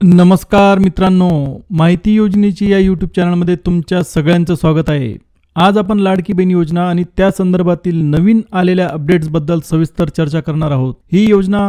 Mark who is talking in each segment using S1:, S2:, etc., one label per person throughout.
S1: नमस्कार मित्रांनो माहिती योजनेची या यूट्यूब चॅनलमध्ये तुमच्या सगळ्यांचं स्वागत आहे. आज आपण लाडकी बहीण योजना आणि त्या संदर्भातील नवीन आलेल्या अपडेट्सबद्दल सविस्तर चर्चा करणार आहोत. ही योजना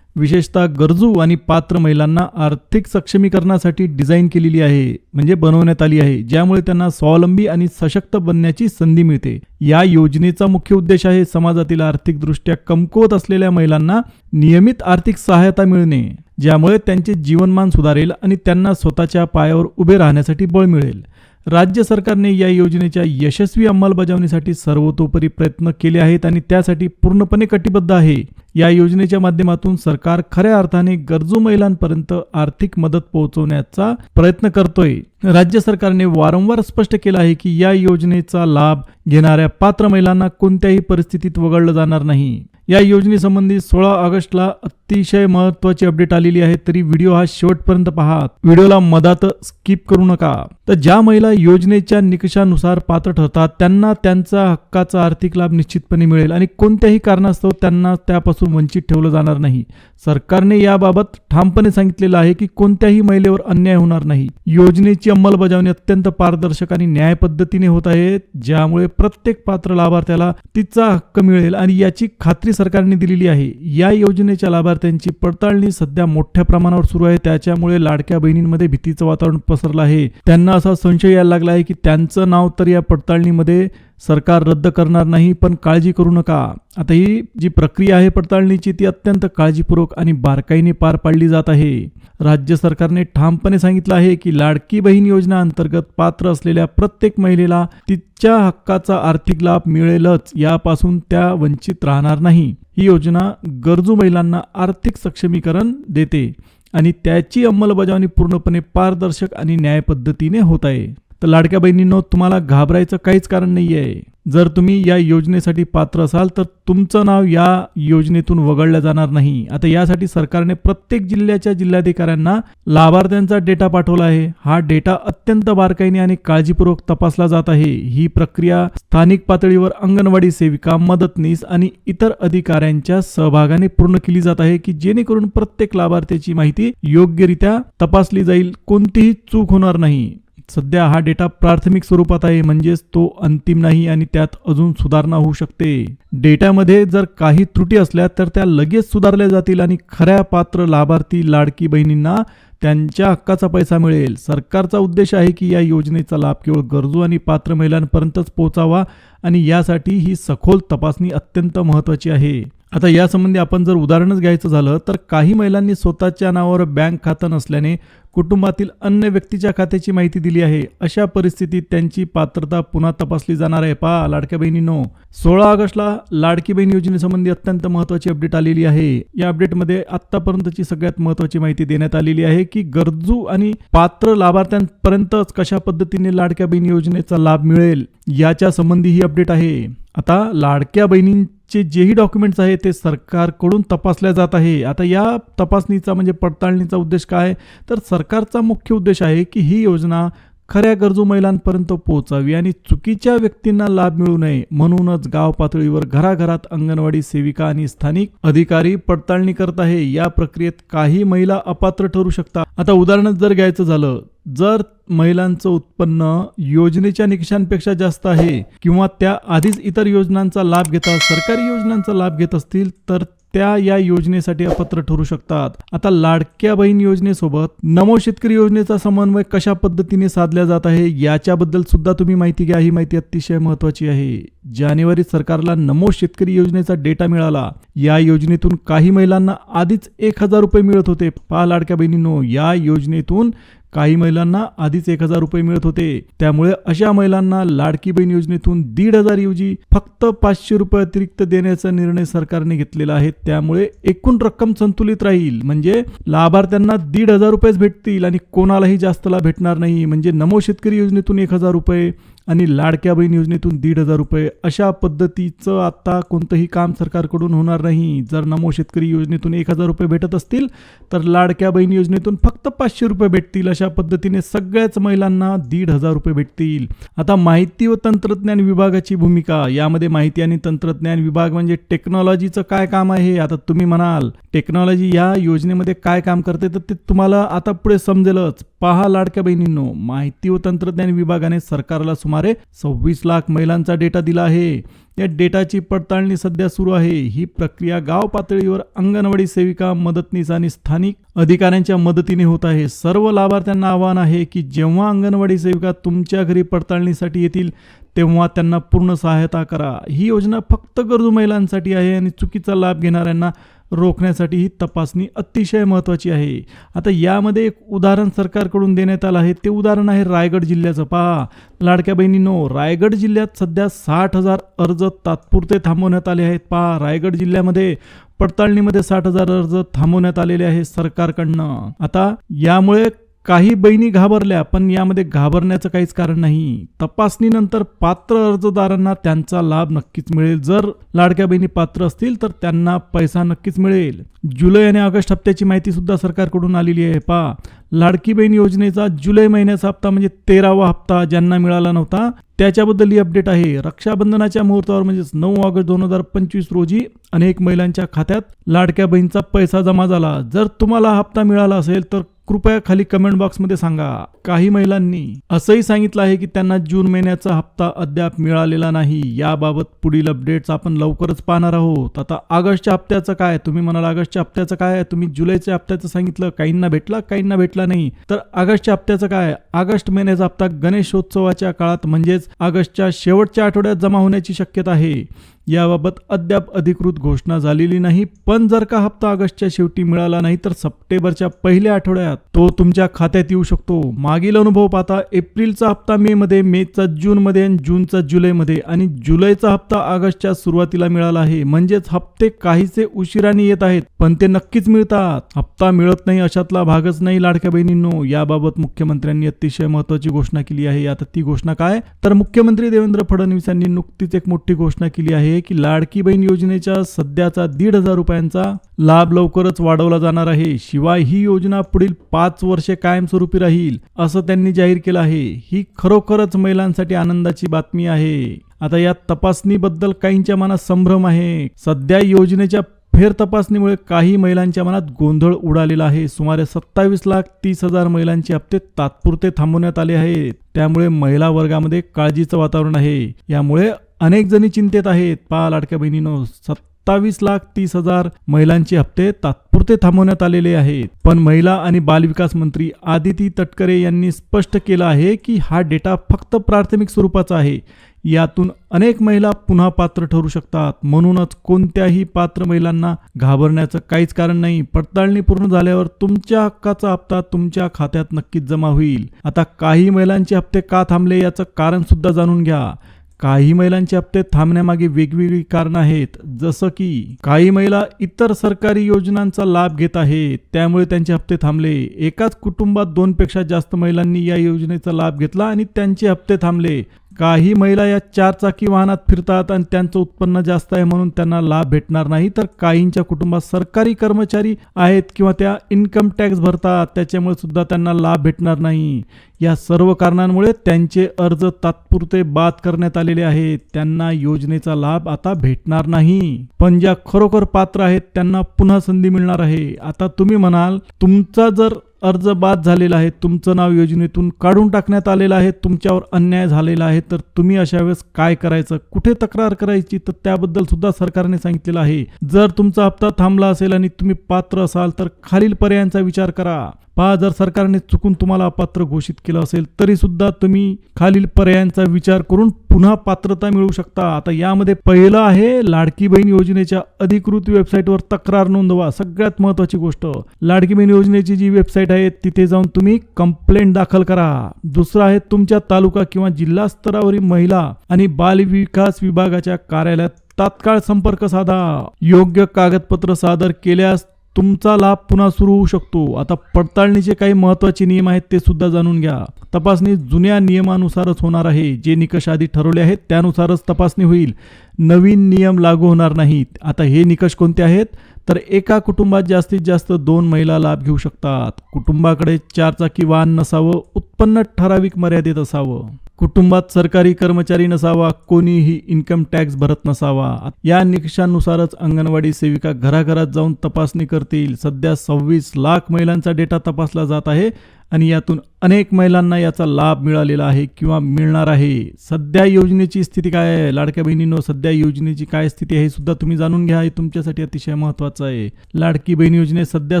S1: विशेषतः गरजू आणि पात्र महिलांना आर्थिक सक्षमीकरणासाठी डिझाईन केलेली आहे म्हणजे बनवण्यात आली आहे ज्यामुळे त्यांना स्वावलंबी आणि सशक्त बनण्याची संधी मिळते. या योजनेचा मुख्य उद्देश आहे समाजातील आर्थिकदृष्ट्या कमकुवत असलेल्या महिलांना नियमित आर्थिक सहायता मिळणे. ज्यामुळे त्यांचे जीवनमान सुधारेल आणि त्यांना स्वतःच्या पायावर उभे राहण्यासाठी बळ मिळेल. राज्य सरकारने या योजनेच्या यशस्वी अंमलबजावणीसाठी सर्वतोपरी प्रयत्न केले आहेत आणि त्यासाठी पूर्णपणे कटिबद्ध आहे. या योजनेच्या माध्यमातून सरकार खऱ्या अर्थाने गरजू महिलांपर्यंत आर्थिक मदत पोहोचवण्याचा प्रयत्न करतोय. राज्य सरकारने वारंवार स्पष्ट केलं आहे की या योजनेचा लाभ घेणाऱ्या पात्र महिलांना कोणत्याही परिस्थितीत वगळलं जाणार नाही. या योजनेसंबंधी सोळा ऑगस्टला अतिशय महत्वाची अपडेट आलेली आहे तरी व्हिडिओ हा शेवटपर्यंत पहा. व्हिडिओला मधात स्किप करू नका. तर ज्या महिला योजनेच्या निकषानुसार पात्र ठरतात त्यांना त्यांचा हक्काचा आर्थिक लाभ निश्चितपणे मिळेल आणि कोणत्याही कारणास्तव त्यांना त्यापासून वंचित ठेवलं जाणार नाही. सरकारने याबाबत ठामपणे सांगितलेलं आहे की कोणत्याही महिलेवर अन्याय होणार नाही. योजनेची अंमलबजावणी अत्यंत पारदर्शक आणि न्याय पद्धतीने होत आहे ज्यामुळे प्रत्येक पात्र लाभार्थ्याला तिचा हक्क मिळेल आणि याची खात्री सरकारने दिलेली आहे. या योजनेच्या लाभार्थ्यांची पडताळणी सध्या मोठ्या प्रमाणावर सुरू आहे त्याच्यामुळे लाडक्या बहिणींमध्ये भीतीचं वातावरण पसरलं आहे. त्यांना असा संशय यायला लागला आहे की त्यांचं नाव तर या पडताळणीमध्ये सरकार रद्द करणार नाही पण काळजी करू नका. आता ही जी प्रक्रिया आहे पडताळणीची ती अत्यंत काळजीपूर्वक आणि बारकाईने पार पाडली जात आहे. राज्य सरकारने ठामपणे सांगितलं आहे की लाडकी बहीण योजना अंतर्गत पात्र असलेल्या प्रत्येक महिलेला तिच्या हक्काचा आर्थिक लाभ मिळेलच यापासून त्या वंचित राहणार नाही. ही योजना गरजू महिलांना आर्थिक सक्षमीकरण देते आणि त्याची अंमलबजावणी पूर्णपणे पारदर्शक आणि न्याय पद्धतीने होत आहे. तर लाडक्या बहिणींनो तुम्हाला घाबरायचं काहीच कारण नाही आहे जर तुम्ही या योजनेसाठी पात्र असाल तर तुमचं नाव या योजनेतून वगळलं जाणार नाही. आता यासाठी सरकारने प्रत्येक जिल्ह्याच्या जिल्हाधिकाऱ्यांना लाभार्थ्यांचा डेटा पाठवला आहे. हा डेटा अत्यंत बारकाईने आणि काळजीपूर्वक तपासला जात आहे. ही प्रक्रिया स्थानिक पातळीवर अंगणवाडी सेविका मदतनीस आणि इतर अधिकाऱ्यांच्या सहभागाने पूर्ण केली जात आहे की जेणेकरून प्रत्येक लाभार्थ्याची माहिती योग्यरित्या तपासली जाईल. कोणतीही चूक होणार नाही. सध्या हा डेटा प्राथमिक स्वरूपात आहे म्हणजेच तो अंतिम नाही आणि त्यात अजून सुधारणा होऊ शकते. डेटामध्ये जर काही त्रुटी असल्या तर त्या लगेच सुधारल्या जातील आणि खऱ्या पात्र लाभार्थी लाडकी बहिणींना त्यांच्या हक्काचा पैसा मिळेल. सरकारचा उद्देश आहे की या योजनेचा लाभ केवळ गरजू आणि पात्र महिलांपर्यंतच पोहोचावा आणि यासाठी ही सखोल तपासणी अत्यंत महत्त्वाची आहे. आता यासंबंधी आपण जर उदाहरणच घ्यायचं झालं तर काही महिलांनी स्वतःच्या नावावर बँक खातं नसल्याने कुटुंबातील अन्य व्यक्तीच्या खात्याची माहिती दिली आहे. अशा परिस्थितीत त्यांची पात्रता पुन्हा तपासली जाणार आहे. पहा लाडक्या बहिणीनो सोळा ऑगस्टला लाडकी बहीण योजनेसंबंधी अत्यंत महत्वाची अपडेट आलेली आहे. या अपडेटमध्ये आतापर्यंतची सगळ्यात महत्वाची माहिती देण्यात आलेली आहे की गरजू आणि पात्र लाभार्थ्यांपर्यंतच कशा पद्धतीने लाडक्या बहीण योजनेचा लाभ मिळेल याच्या संबंधी ही अपडेट आहे. आता लाडक्या बहिणींचे जेही डॉक्युमेंट्स आहे ते सरकारकडून तपासल्या जात आहे. आता या तपासणीचा म्हणजे पडताळणीचा उद्देश काय? तर सरकारचा मुख्य उद्देश आहे की ही योजना खऱ्या गरजू महिलांपर्यंत पोहोचावी आणि चुकीच्या व्यक्तींना लाभ मिळू नये म्हणूनच गाव पातळीवर घराघरात अंगणवाडी सेविका आणि स्थानिक अधिकारी पडताळणी करत आहे. या प्रक्रियेत काही महिला अपात्र ठरू शकतात. आता उदाहरणच जर घ्यायचं झालं जर महिलांचं उत्पन्न योजनेच्या निकषांपेक्षा जास्त आहे किंवा त्या आधीच इतर योजनांचा लाभ घेतात सरकारी योजनांचा लाभ घेत असतील तर त्या या योजनेसाठी अपात्र ठरू शकतात. आता लाडक्या बहीण योजनेसोबत नमो शेतकरी योजनेचा समन्वय कशा पद्धतीने साधला जात आहे याच्याबद्दल सुद्धा तुम्ही माहिती घ्या. ही माहिती अतिशय महत्वाची आहे. जानेवारीत सरकारला नमो शेतकरी योजनेचा डेटा मिळाला. या योजनेतून काही महिलांना आधीच एक हजार रुपये मिळत होते. पहा लाडक्या बहिणींनो या योजनेतून काही महिलांना आधीच एक हजार रुपये मिळत होते. त्यामुळे अशा महिलांना लाडकी बहीण योजनेतून दीड हजार ऐवजी फक्त पाचशे रुपये अतिरिक्त देण्याचा निर्णय सरकारने घेतलेला आहे. त्यामुळे एकूण रक्कम संतुलित राहील. म्हणजे लाभार्थ्यांना दीड हजार रुपयेच भेटतील आणि कोणालाही जास्त लाभ भेटणार नाही. म्हणजे नमो शेतकरी योजनेतून एक हजार रुपये आणि लाडक्या बहीण योजनेतून दीड हजार रुपये. अशा पद्धतीचं आता कोणतंही काम सरकारकडून होणार नाही. जर नमो शेतकरी योजनेतून एक हजार रुपये भेटत असतील तर लाडक्या बहीण योजनेतून फक्त पाचशे रुपये भेटतील. अशा पद्धतीने सगळ्याच महिलांना दीड हजार रुपये भेटतील. आता माहिती व तंत्रज्ञान विभागाची भूमिका. यामध्ये माहिती आणि तंत्रज्ञान विभाग म्हणजे टेक्नॉलॉजीचं काय काम आहे आता तुम्ही म्हणाल. टेक्नॉलॉजी या योजनेमध्ये काय काम करते तर ते तुम्हाला आता पुढे समजेलच. पहा लाडक्या बहिणींनो माहिती व तंत्रज्ञान विभागाने सरकारला सुमारे सव्वीस लाख महिलांचा डेटा दिला आहे. या डेटाची पडताळणी सध्या सुरू आहे. ही प्रक्रिया गाव पातळीवर अंगणवाडी सेविका मदतनीस आणि स्थानिक अधिकाऱ्यांच्या मदतीने होत आहे. सर्व लाभार्थ्यांना आवाहन आहे की जेव्हा अंगणवाडी सेविका तुमच्या घरी पडताळणीसाठी येतील तेव्हा त्यांना पूर्ण सहायता करा. ही योजना फक्त गरजू महिलांसाठी आहे आणि चुकीचा लाभ घेणाऱ्यांना रोखण्यासाठी ही तपासणी अतिशय महत्त्वाची आहे. आता यामध्ये एक उदाहरण सरकारकडून देण्यात आलं आहे. ते उदाहरण आहे रायगड जिल्ह्याचं. पहा. लाडक्या बहिणींनो रायगड जिल्ह्यात सध्या साठ हजार अर्ज तात्पुरते थांबवण्यात आले आहेत. पहा रायगड जिल्ह्यामध्ये पडताळणीमध्ये साठ हजार अर्ज थांबवण्यात आलेले आहे सरकारकडनं. आता यामुळे काही बहिणी घाबरल्या पण यामध्ये घाबरण्याचं काहीच कारण नाही. तपासणीनंतर पात्र अर्जदारांना त्यांचा लाभ नक्कीच मिळेल. जर लाडक्या बहिणी पात्र असतील तर त्यांना पैसा नक्कीच मिळेल. जुलै आणि ऑगस्ट हप्त्याची माहिती सुद्धा सरकारकडून आलेली आहे. पहा लाडकी बहीण योजनेचा जुलै महिन्याचा हप्ता म्हणजे तेरावा हप्ता ज्यांना मिळाला नव्हता त्याच्याबद्दल ही अपडेट आहे. रक्षाबंधनाच्या मुहूर्तावर म्हणजेच नऊ ऑगस्ट दोन हजार पंचवीस रोजी अनेक महिलांच्या खात्यात लाडक्या बहीणचा पैसा जमा झाला. जर तुम्हाला हप्ता मिळाला असेल तर कृपया खाली कमेंट बॉक्समध्ये सांगा काही महिलांनी असंही सांगितलं आहे की त्यांना जून महिन्याचा हप्ता अद्याप मिळालेला नाही. याबाबत पुढील अपडेट्स आपण लवकरच पाहणार आहोत. आता ऑगस्टच्या हप्त्याचं काय तुम्ही म्हणाल ऑगस्टच्या हप्त्याचं काय तुम्ही जुलैच्या हप्त्याचं सांगितलं काहींना भेटला काहींना भेटला नाही. तर ऑगस्टच्या हप्त्याचं काय ऑगस्ट महिन्याचा हप्ता गणेशोत्सवाच्या काळात म्हणजेच ऑगस्टच्या शेवटच्या आठवड्यात जमा होण्याची शक्यता आहे. याबाबत अद्याप अधिकृत घोषणा झालेली नाही पण जर का हप्ता ऑगस्टच्या शेवटी मिळाला नाही तर सप्टेंबरच्या पहिल्या आठवड्यात तो तुमच्या खात्यात येऊ शकतो. मागील अनुभव पाहता एप्रिलचा हप्ता मे मध्ये मेचा जून मध्ये आणि जूनचा जुलैमध्ये आणि जुलैचा हप्ता ऑगस्टच्या सुरुवातीला मिळाला आहे. म्हणजेच हप्ते काहीसे उशिराने येत आहेत पण ते नक्कीच मिळतात. हप्ता मिळत नाही अशातला भागच नाही लाडक्या बहिणींनो. याबाबत मुख्यमंत्र्यांनी अतिशय महत्वाची घोषणा केली आहे. आता ती घोषणा काय? तर मुख्यमंत्री देवेंद्र फडणवीस यांनी नुकतीच एक मोठी घोषणा केली आहे. की लाडकी बहीण योजनेच्या सध्याचा दीड हजार रुपयांचा लाभ लवकरच वाढवला जाणार आहे. शिवाय ही योजना पुढील पाच वर्षे कायमस्वरूपी राहील असं त्यांनी जाहीर केलं आहे. ही खरोखरच महिलांसाठी आनंदाची बातमी आहे. आता या तपासणीबद्दल काहींच्या मनात संभ्रम आहे. सध्या योजनेच्या फेर तपासणीमुळे काही महिलांच्या मनात गोंधळ उडालेला आहे. सुमारे सत्तावीस लाख तीस हजार महिलांचे हप्ते तात्पुरते थांबवण्यात आले आहेत. त्यामुळे महिला वर्गामध्ये काळजीचं वातावरण आहे. यामुळे अनेक जणी चिंतेत आहेत. पा लाडक्या बहिणीनो सत्तावीस लाख तीस हजार महिलांचे हप्ते तात्पुरते थांबवण्यात आलेले आहेत. पण महिला आणि बालविकास मंत्री आदिती तटकरे यांनी स्पष्ट केलं आहे की हा डेटा फक्त प्राथमिक स्वरूपाचा आहे. यातून अनेक महिला पुन्हा पात्र ठरू शकतात. म्हणूनच कोणत्याही पात्र महिलांना घाबरण्याचं काहीच कारण नाही. पडताळणी पूर्ण झाल्यावर तुमच्या हक्काचा हप्ता तुमच्या खात्यात नक्कीच जमा होईल. आता काही महिलांचे हप्ते का थांबले याचं कारण सुद्धा जाणून घ्या. काही महिलांचे हप्ते थांबण्यामागे वेगवेगळी कारणं आहेत. जसं की काही महिला इतर सरकारी योजनांचा लाभ घेत आहेत. त्यामुळे त्यांचे हप्ते थांबले. एकाच कुटुंबात दोनपेक्षा जास्त महिलांनी या योजनेचा लाभ घेतला आणि त्यांचे हप्ते थांबले. काही महिला या चारचाकी वाहनात फिरतात आणि त्यांचं उत्पन्न जास्त आहे म्हणून त्यांना लाभ भेटणार नाही. तर काहींच्या कुटुंबात सरकारी कर्मचारी आहेत किंवा त्या इन्कम टॅक्स भरतात त्याच्यामुळे सुद्धा त्यांना लाभ भेटणार नाही. या सर्व कारणांमुळे त्यांचे अर्ज तात्पुरते बाद करण्यात आलेले आहेत. त्यांना योजनेचा लाभ आता भेटणार नाही. पण ज्या खरोखर पात्र आहेत त्यांना पुन्हा संधी मिळणार आहे. आता तुम्ही म्हणाल तुमचा जर अर्ज बाद झालेला आहे. तुमचं नाव योजनेतून काढून टाकण्यात आलेलं आहे. तुमच्यावर अन्याय झालेला आहे. तर तुम्ही अशा वेळेस काय करायचं? कुठे तक्रार करायची? तर त्याबद्दल सुद्धा सरकारने सांगितलेलं आहे. जर तुमचा हप्ता थांबला असेल आणि तुम्ही पात्र असाल तर खालील पर्यायांचा विचार करा. पहा जर सरकारने चुकून तुम्हाला अपात्र घोषित केलं असेल तरी सुद्धा तुम्ही खालील पर्यायांचा विचार करून पुन्हा पात्रता मिळू शकता. आता यामध्ये पहिलं आहे लाडकी बहीण योजनेच्या अधिकृत वेबसाईटवर तक्रार नोंदवा. सगळ्यात महत्वाची गोष्ट लाडकी बहीण योजनेची जी वेबसाईट आहे तिथे जाऊन तुम्ही कंप्लेंट दाखल करा. दुसरं आहे तुमच्या तालुका किंवा जिल्हा स्तरावरील महिला आणि बाल विकास विभागाच्या कार्यालयात तात्काळ संपर्क साधा. योग्य कागदपत्र सादर केल्यास तुमचा लाभ पुन्हा सुरू होऊ शकतो. आता पडताळणीचे काही महत्त्वाचे नियम आहेत ते सुद्धा जाणून घ्या. तपासणी जुन्या नियमानुसारच होणार आहे. जे निकष आधी ठरवले आहेत त्यानुसारच तपासणी होईल. नवीन नियम लागू होणार नाहीत. आता हे निकष कोणते आहेत? तर एका कुटुंबात जास्तीत जास्त दोन महिला लाभ घेऊ शकतात. कुटुंबाकडे चारचाकी वाहन नसावं उत्पन्न ठराविक मर्यादेत असावं. कुटुंबात सरकारी कर्मचारी नसावा कोणीही इन्कम टॅक्स भरत नसावा. या निकषांनुसारच अंगणवाडी सेविका घराघरात जाऊन तपासणी करतील. सध्या सव्वीस लाख महिलांचा डेटा तपासला जात आहे. आणि यातून अनेक महिलांना याचा लाभ मिळालेला आहे किंवा मिळणार आहे. सध्या योजनेची स्थिती काय आहे? लाडक्या बहिणींनो सध्या योजनेची काय स्थिती आहे सुद्धा तुम्ही जाणून घ्या. हे तुमच्यासाठी अतिशय महत्त्वाचं आहे. लाडकी बहीण योजनेत सध्या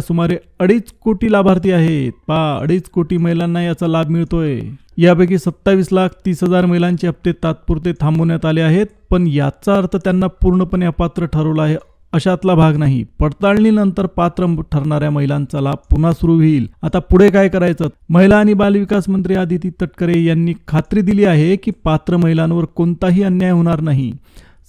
S1: सुमारे अडीच कोटी लाभार्थी आहेत. पा अडीच कोटी महिलांना याचा लाभ मिळतोय. यापैकी सत्तावीस लाख तीस हजार महिलांचे हप्ते तात्पुरते थांबवण्यात आले आहेत. पण याचा अर्थ त्यांना पूर्णपणे अपात्र ठरवला आहे. अशातला भाग नाही. पडताळणीनंतर पात्र ठरणाऱ्या महिलांचा लाभ पुन्हा सुरू होईल. आता पुढे काय करायचं? महिला आणि बालविकास मंत्री आदिती तटकरे यांनी खात्री दिली आहे की पात्र महिलांवर कोणताही अन्याय होणार नाही.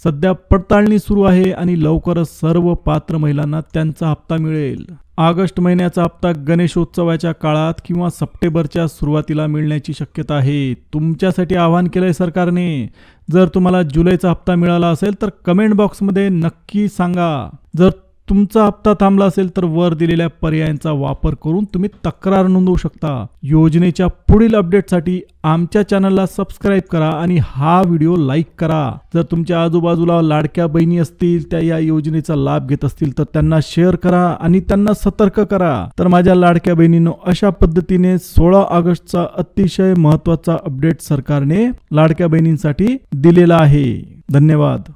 S1: सध्या पडताळणी सुरू आहे आणि लवकरच सर्व पात्र महिलांना त्यांचा हप्ता मिळेल. ऑगस्ट महिन्याचा हप्ता गणेशोत्सवाच्या काळात किंवा सप्टेंबरच्या सुरुवातीला मिळण्याची शक्यता आहे. तुमच्यासाठी आवाहन केलंय सरकारने. जर तुम्हाला जुलैचा हप्ता मिळाला असेल तर कमेंट बॉक्समध्ये नक्की सांगा. जर तुमचा हप्ता थांबला असेल तर वर दिलेल्या पर्यायांचा वापर करून तुम्ही तक्रार नोंदवू शकता. योजनेच्या पुढील अपडेटसाठी आमच्या चॅनलला सबस्क्राईब करा आणि हा व्हिडिओ लाईक करा. जर तुमच्या आजूबाजूला लाडक्या बहिणी असतील त्या या योजनेचा लाभ घेत असतील तर त्यांना शेअर करा आणि त्यांना सतर्क करा. तर माझ्या लाडक्या बहिणींनो अशा पद्धतीने सोळा ऑगस्टचा अतिशय महत्त्वाचा अपडेट सरकारने लाडक्या बहिणींसाठी दिलेला आहे. धन्यवाद.